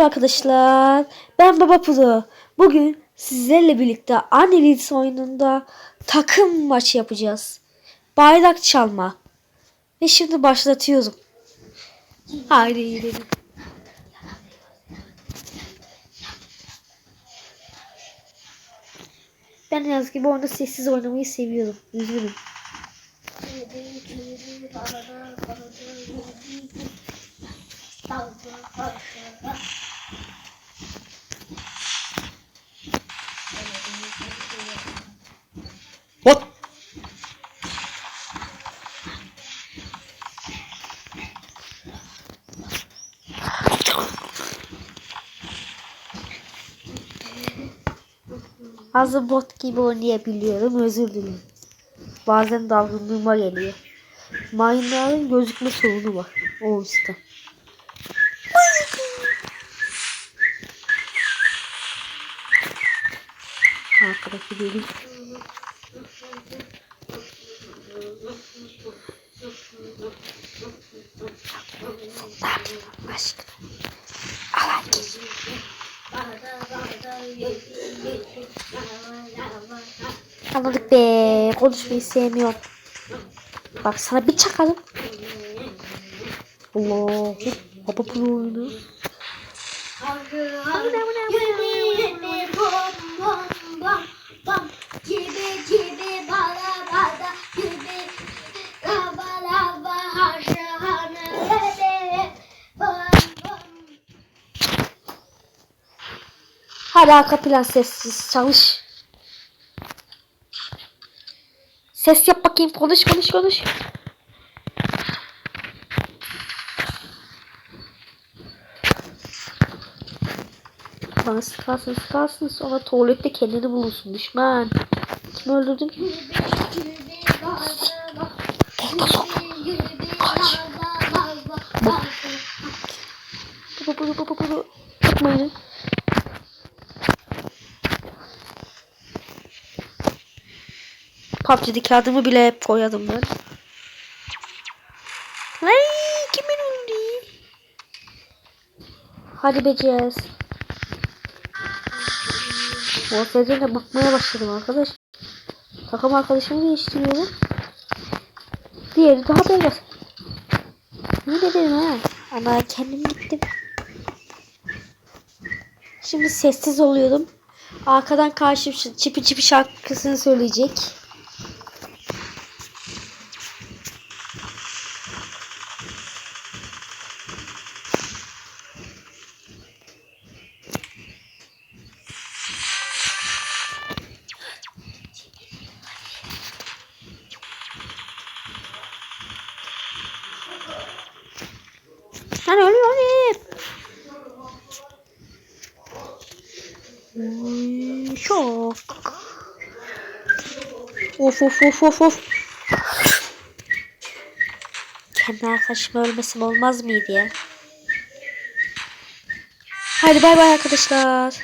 Merhaba arkadaşlar. Ben Baba Pulu. Bugün sizlerle birlikte Annelids oyununda takım maçı yapacağız. Bayrak çalma. Ve şimdi başlatıyorum. Haydi gidelim. Ben ki bu oyunda sessiz oynamayı seviyorum. Üzgünüm. Azı bot gibi oynayabiliyorum. Özür dilerim. Bazen dalgınlığıma geliyor. Mayınların gözükme sorunu var. O yüzden. Arkadaki benim. Aşkına. Alan. Anladık be. Konuşmayı sevmiyorum. Bak sana bir çakalım. Allah. Baba bu oyunu. Hadi arka plan sessiz çalış. Ses yap bakayım. Konuş konuş konuş. Bana sıkarsın sıkarsın sonra tuvalette kendini bulursun düşman. Kim öldürdün? Baba baba baba baba. Yapmayın. PUBG'deki adımı bile hep koyadım ben. Ay kimin öldü? Hadi becez. Ortaya bakmaya başladım arkadaş. Takım arkadaşımı değiştiriyorum. Diğeri daha beyaz. Ne dedim ha? Ana kendim gittim. Şimdi sessiz oluyorum. Arkadan karşı çipi çipi şarkısını söyleyecek. Lan ölüyor hep. Oy, Şok. Of of of of of. Kendi arkadaşım ölmesim olmaz mıydı ya? Hadi bay bay arkadaşlar.